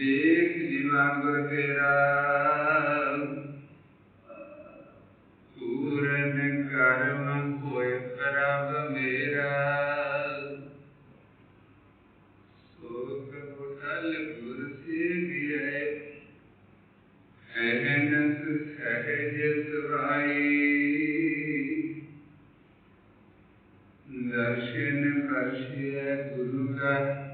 एक जीवांग पूरन कर्म होय मेरा। शोक गुर सहज सुहाई। दर्शन परस्य गुरु का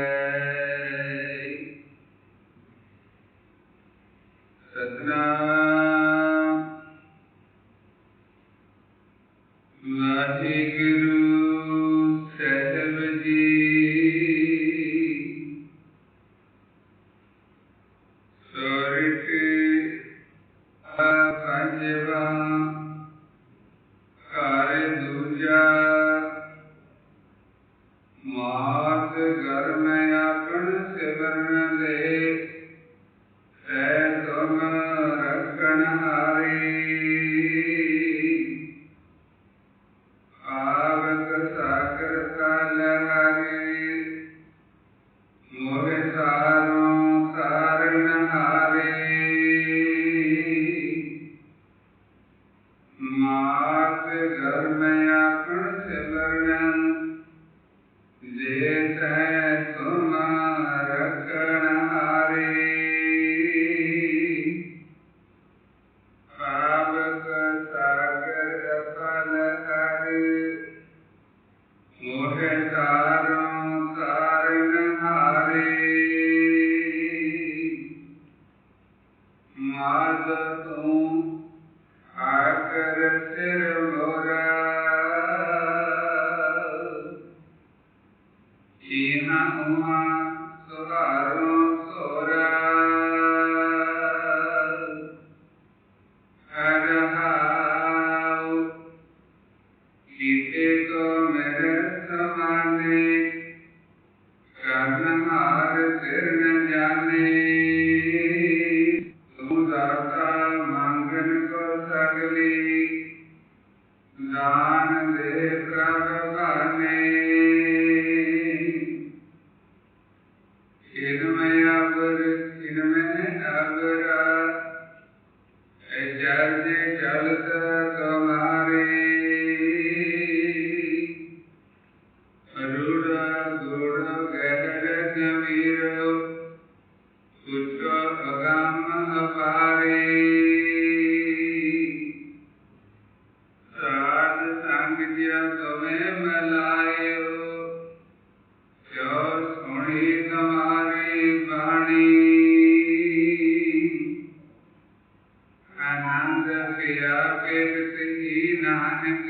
राधे गुरु good ਪਿਆ ਪੇਟ ਹੀ ਨਾਨਕ?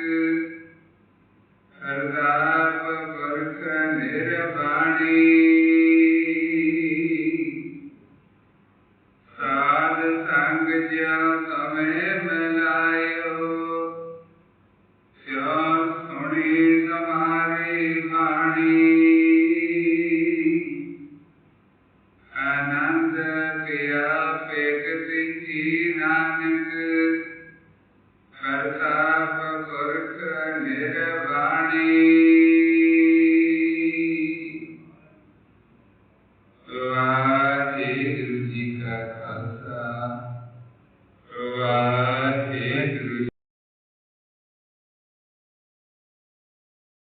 ਅਰਦਾਸ ਪੁਰਖ ਨਿਰਬਾਣੀ ਸਾਧ ਸੰਗ ਜਿਉ ਤਮੇ ਮਿਲਾਇਓ। ਸਿਉ ਸੁਣੀ ਤੁਮਾਰੀ ਬਾਣੀ। ਆਨੰਦ ਪਿਆ ਪੇਟ